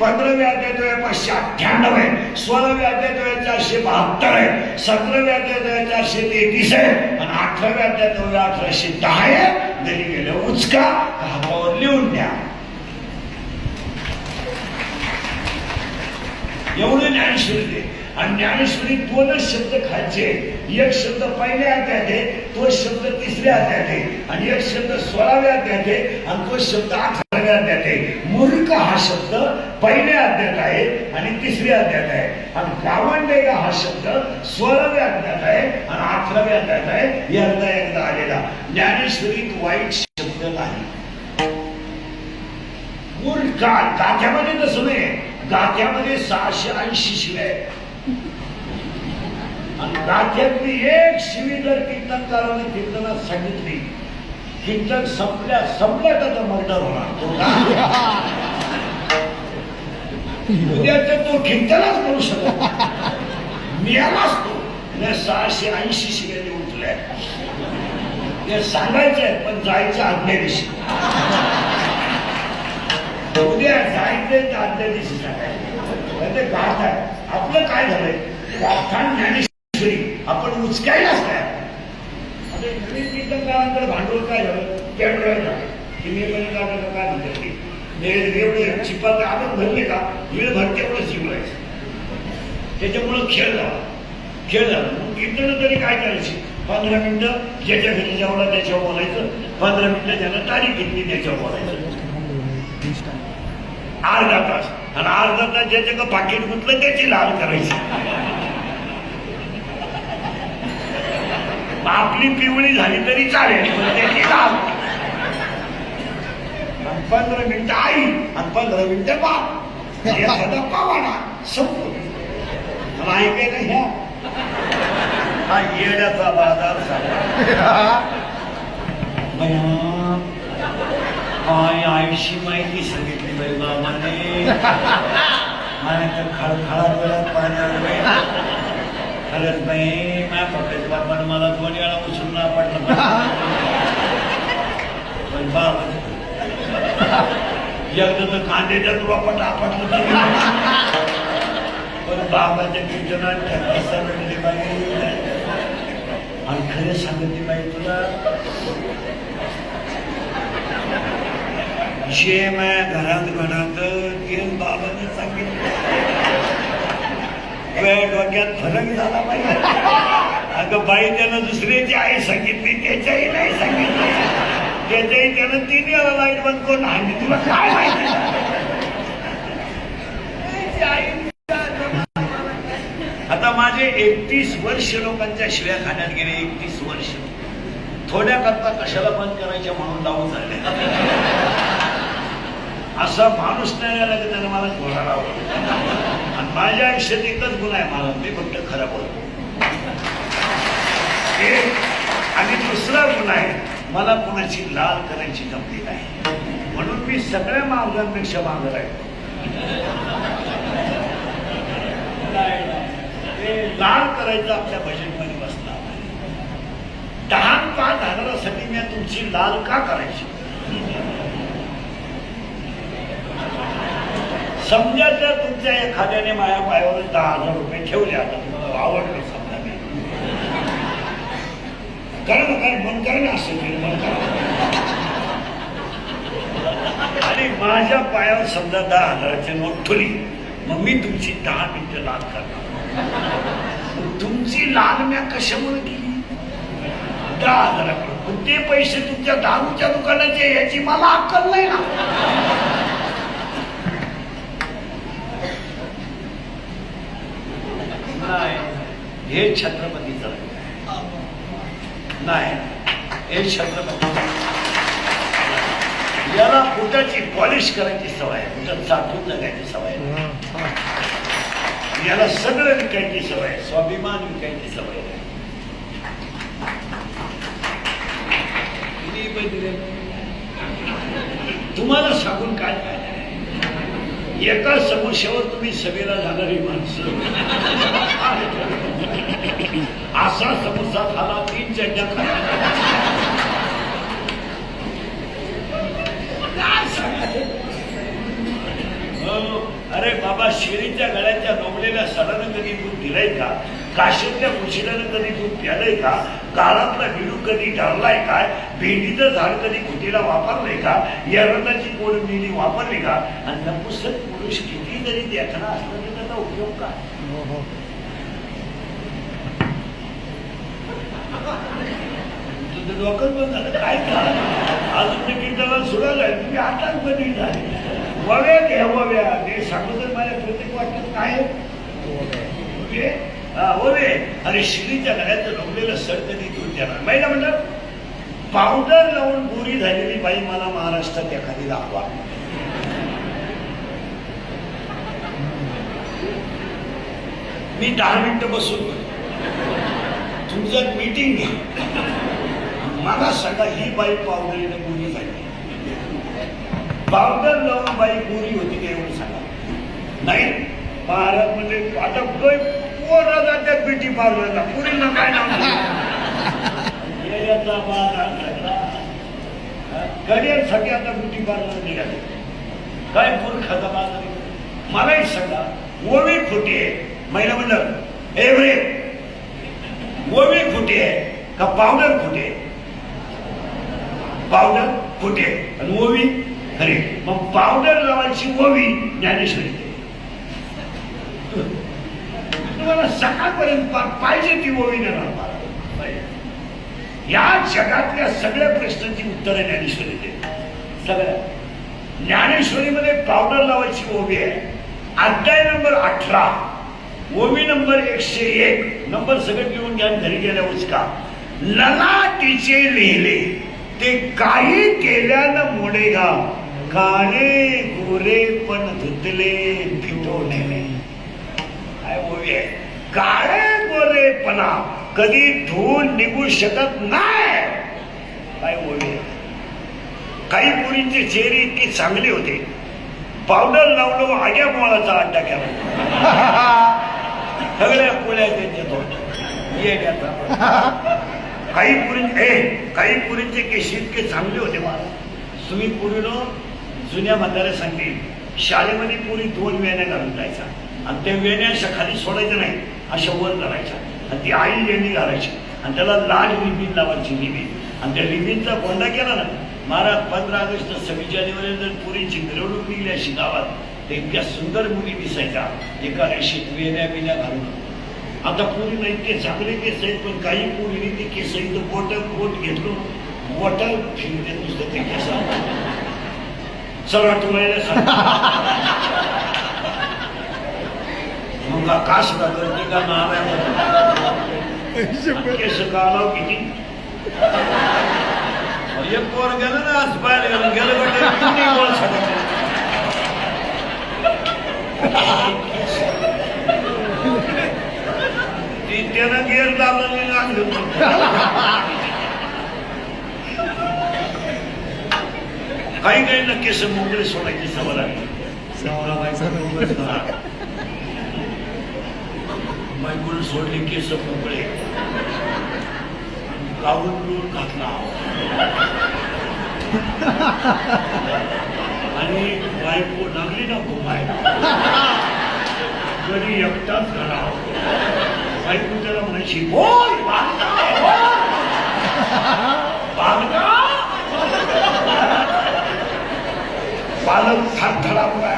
पंधराव्या अध्याय पाचशे अठ्ठ्याण्णव आहे. सोळाव्या अध्याय चारशे बहात्तर आहे. सतराव्या अध्याय चारशे तेहतीस आहे. आणि अठराव्या अध्याय अठराशे दहा आहे. घरी गेलं उचका हातावर लिहून द्या. एवढं ज्ञानेश्वरी दे आणि ज्ञानेश्वरी दोनच शब्द खायचे एक शब्द पहिल्या अध्यात आहे तो शब्द तिसऱ्या अध्यात आहे. आणि एक शब्द सोळाव्या अध्यात आहे आणि तो शब्द आठ अठराव्या अध्यात आहे. मूर्ख हा शब्द पहिल्या अध्यात आहे आणि तिसऱ्या अध्यात आहे. आणि गावंडेगा हा शब्द सोळाव्या अध्यात आहे आणि अठराव्या अध्यात आहे. यंदा एकदा आलेला. ज्ञानेश्वरीत वाईट शब्द नाही. मूर्ख गाथ्यामध्ये तसं नाही गाथ्यामध्ये सहाशे ऐंशी शिवाय आणि गाथ्यातली एक शिवी जर कीर्तनकाराने कीर्तनात सांगितली कीर्तन संपल्या संपल्या त्याचा मर्डर होणार? उद्याच तो कीर्तनच म्हणू शकत नाही. नियमाच तो. या सहाशे ऐंशी शिव्याने उठल्या. ते सांगायचंय पण जायचं आदल्या दिवशी उद्या जायचंय तर आदल्या दिवशी सांगायचं. ते गाठ आहे. आपलं काय झालंय? गाठान ज्ञानेश्वरी. आपण उचकायलाच काय त्यानंतर भांडवल काय झालं? कॅमेरा ड्राईव्ह झालं? काय म्हणतात ते एवढे चिपात आपण भरले का? वेळ भरते एवढं शिकवायचं त्याच्यामुळं खेळ झाला. खेळ झाला. मग कीर्तन तरी काय करायची? पंधरा मिनिटं ज्याच्या घरी जेवला त्याच्यावर बोलायचं. पंधरा मिनिटं त्याला तारीख घेतली त्याच्यावर बोलायचं. अर्धा तास. आणि अर्धा तास ज्याच्या का पाकिट गुंतलं त्याची लाल करायची मग आपली पिवळी झाली तरी चालेल. आणि पंधरा मिनिटं आई आणि पंधरा मिनिटं बाप. एखादा पावाडा. संपतो. आणि ऐकायला ह्या हा येड्याचा बाजार झाला. काय आयुष्य माहिती सांगितली बाई बाबाने. मला तर खळखळा वेळात पाण्यावर खरंच नाही माझ्या पप्पाच्या बापानं मला दोन वेळा उचलून ना पडलं. पण बाबा एकदा तर कांद्याच्या रोपाट आपटलं पण बाबाच्या कीर्तनात सांगितले बाई. आणि खरे सांगितली बाई तुला जे माझ्या घरात घडात ते बाबाने सांगितलं. डोक्यात फरक झाला पाहिजे. अगं बाई त्यानं दुसऱ्याची आई सांगितली त्याच्याही नाही सांगितली. त्याच्याही त्यानं तीन वेळा लाइट बंद करून हाणली तुला काय माहिती? आता माझे एकतीस वर्ष लोकांच्या शिव्या खाण्यात गेले एकतीस वर्ष. थोड्या करता कशाला बंद करायच्या म्हणून लावून झाले. असा माणूस नाही आला की त्याने मला घोडा लावला. आणि माझ्या आयुष्यात एकच गुण आहे मला. मी फक्त खरा बोलतो. आणि दुसरा गुण आहे मला कोणाची लाल करायची जमली नाही म्हणून मी सगळ्या मागण्यांपेक्षा मागं आहे लाल करायचं आपल्या बजेटमध्ये बसला दहा पाच हजारासाठी मी तुमची लाल का करायची? समजा जर तुमच्या एखाद्याने माझ्या पायावर दहा हजार रुपये ठेवले आता तुम्हाला आवडले समजा मी. करा ना काय मन करा ना असं मन करा. आणि माझ्या पायावर समजा दहा हजाराची नोट ठुली मग मी तुमची दहा मिनिटं लाल करणार. तुमची लाल म्या कशामुळे केली? दहा हजाराकडे. ते पैसे तुमच्या दारूच्या दुकानाचे याची मला अक्कल नाही ना नाही हे छत्रपतीचं नाही हे छत्रपती याला फुटाची पॉलिश करायची सवय आहे? फुटात साठवून जगायची सवय आहे? याला सगळं विकायची सवय आहे. स्वाभिमान विकायची सवय आहे? तुम्हाला सांगून काय फायदा आहे? एका समस्येवर तुम्ही सभेला जाणारी माणसं. असा समोसा खाला तीन चड्ड्या हो, हो. अरे बाबा शिरीच्या गळ्याच्या नोबलेल्या सडानं कधी दूध दिलंय का? काशीतल्या मुशिलानं कधी दूध प्यालंय का? गाळातला विडू कधी ठरलाय काय भेंडीचं झाड कधी खुटीला वापरलंय का? यरणाची कोण मिली वापरली का? आणि नपुसक पुरुष किती जरी देखणा असला तरी त्याचा उपयोग काय? हो, लोकल डोकं बंद झालं. काय का अजून ते कीर्तनाला सुरुवात आहे तुम्ही आताच बदली झाले. वव्या घ्या वव्या ते सांगू तर माझ्या प्रत्येक वाटत काय आहे? म्हणजे, ओवे? अरे शिरीच्या गळ्यात लवलेलं सर कधी दूर देणार? महिला म्हणतात पावडर लावून गोरी झालेली बाई मला महाराष्ट्रात एखादी दाखवा. मी दहा मिनिटं बसून तुमचं मीटिंग घ्या. मला सांगा ही बाई पावडरीने गोरी झाली पावडर लावून बाई गोरी होती का एवढं सांगा. नाही भारत म्हणजे आता काही पोरं जातात ब्युटी पार्लरला पुरीला काय नाव येण्याचा बाग आता ब्युटी पार्लर निघाले. काय मूर्खाचा बाजार मलाही सांगा. ओवी खोटी आहे. महिला म्हणलं ए ओवी खोटी आहे का पावडर खोटी आहे? पावडर कुठे आणि ओवी खरे मग पावडर लावायची ओवी ज्ञानेश्वरी तुम्हाला सकाळपर्यंत पाहिजे ती ओवी देणार या जगातल्या सगळ्या प्रश्नांची उत्तरं ज्ञानेश्वरी देते. सगळ्या. ज्ञानेश्वरीमध्ये पावडर लावायची ओवी आहे. अध्याय नंबर अठरा. ओवी नंबर एकशे एक. नंबर सगळं घेऊन घ्या घरी गेल्या उचका. ललाटीचे लिहिले. ते काही केल्यानं मोडेगा काळे गोरे पण धुतले फिटवणे काय ओवी आहे काळे गोरेपणा कधी धुवून निघू शकत नाही काय आहे काही मुलींचे चेहरे इतके चांगले होते. पावडर लावलं आग्या मोळाचा अड्डा केला सगळ्या पुळ्या त्यांच्या तोंड. येड्याचा काही पुरी ए काही पुरींचे केस इतके चांगले होते मला तुम्ही पुरीनं जुन्या म्हाताऱ्या सांगतील शाळेमध्ये पुरी दोन वेण्या घालून जायचा. आणि त्या वेण्या अशा खाली सोडायच्या नाही अशा वर करायच्या आणि ती आई लेणी घालायची. आणि त्याला लाल लिबीन लावायची लिबिन आणि त्या लिबीनचा कोंडा केला ना महाराज पंधरा ऑगस्ट सव्वीस जानेवारी जर पुरीची मिरवणूक निघली अशी गावात. तर इतक्या सुंदर मुली दिसायच्या एका रेषेत वेण्या बिण्या घालून. आता पुरी नाही ते चांगले केस आहेत पण काही पुरीने ते केस इथं बोट बोट घेतलो बोट फिरते नुसतं ते केस मग आकाश का करते का नारायण केस कालाव किती एक पोर गेलं ना आज बाहेर गेलं गेलं काही काही ना केस मोकळे सोडायची सवय लागली बायकोनं सोडले केस मोकळे. काढून पिऊन घातला. आणि बायको लागली ना घुमायला कधी एकटाच घरा बायको त्याला म्हणायची बोल पालक बोल." बालका. थरथरा